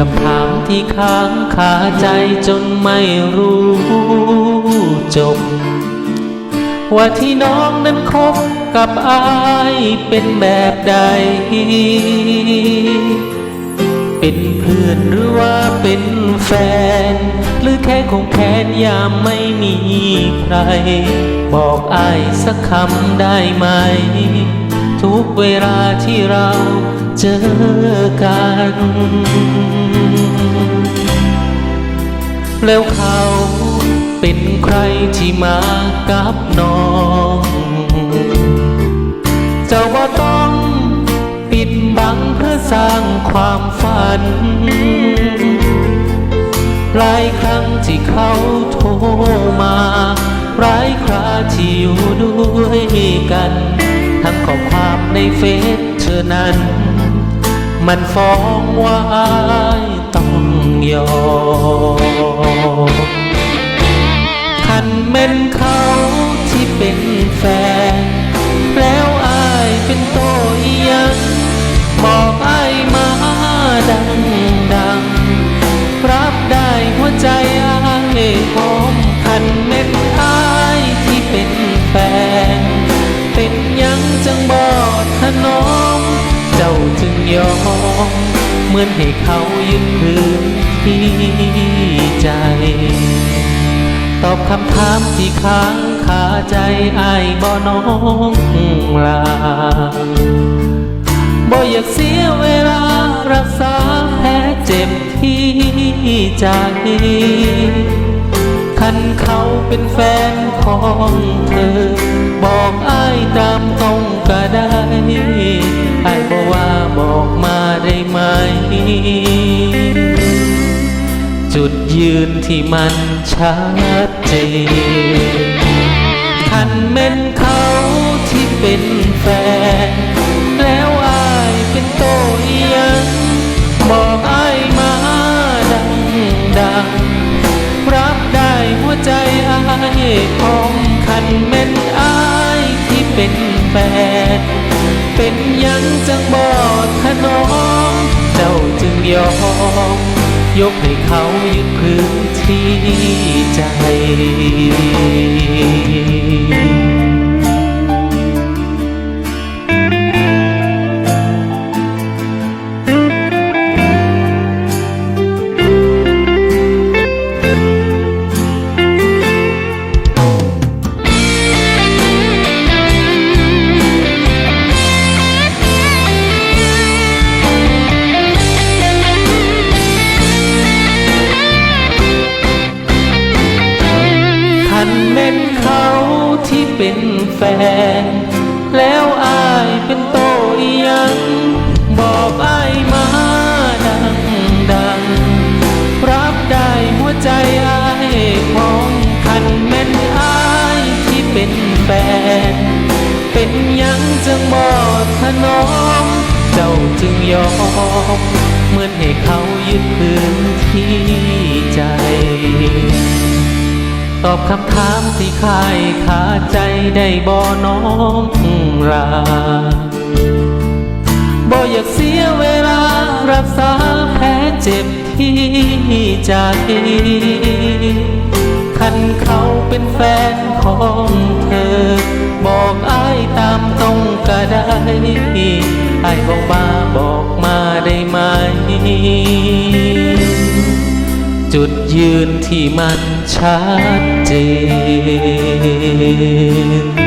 คำถามที่ค้างคาใจจนไม่รู้จบ ว่าที่น้องนั้นคบกับอายเป็นแบบใด เป็นเพื่อนหรือว่าเป็นแฟน หรือแค่คงแค้นยามไม่มีใคร บอกอายสักคำได้ไหม ทุกเวลาที่เราเจอกัน แล้วเขาเป็นใครที่มากับน้อง เจ้าบ่ต้องปิดบังเพื่อสร้างความฝัน หลายครั้งที่เขาโทรมาหลายคราที่อยู่ด้วยกัน ทั้งข้อความในเฟซเธอนั้น มันฟ้องว่าต้องยอม เหมือนให้เขายึดพื้นที่ใจ ตอบคำถามที่ค้างคาใจไอายบ่น้องลาบ่อยากเสียเวลารักษาแผลเจ็บที่ใจคันเขาเป็นแฟนของเธอ บอกอายตามตรงก็ได้อายบอกว่าบอก ได้ไหม จุดยืนที่มันชัดเจนคันเม่นเขาที่เป็นแฟน แล้วอายเป็นโตอีหยัง บอกอายมาดังดังๆรับได้หัวใจอายพร้อมคันเม่นอายที่เป็น เป็นยังจังบอดขนอมเจ้าจึงยอม ยกให้เขายึดพื้นที่ใจ เม่นเขาที่เป็นแฟน แล้วอายเป็นโตหยัง บอกอายมาดังดัง รับได้หัวใจอายของคันเม่นอายที่เป็นแฟน เป็นยังจังบอดถนอม เจ้าจึงยอมเหมือนให้เขายึดพื้นที่ใจ ตอบคำถาม ที่คายขาใจได้บ่น้องลาบ่อยากเสียเวลารักษาแผลเจ็บที่ใจคันเขาเป็นแฟนของเธอ บอกอายตามตรงก็ได้อายบอกมาบอกมาได้ไหม จุดยืนที่มัน ชัดเจน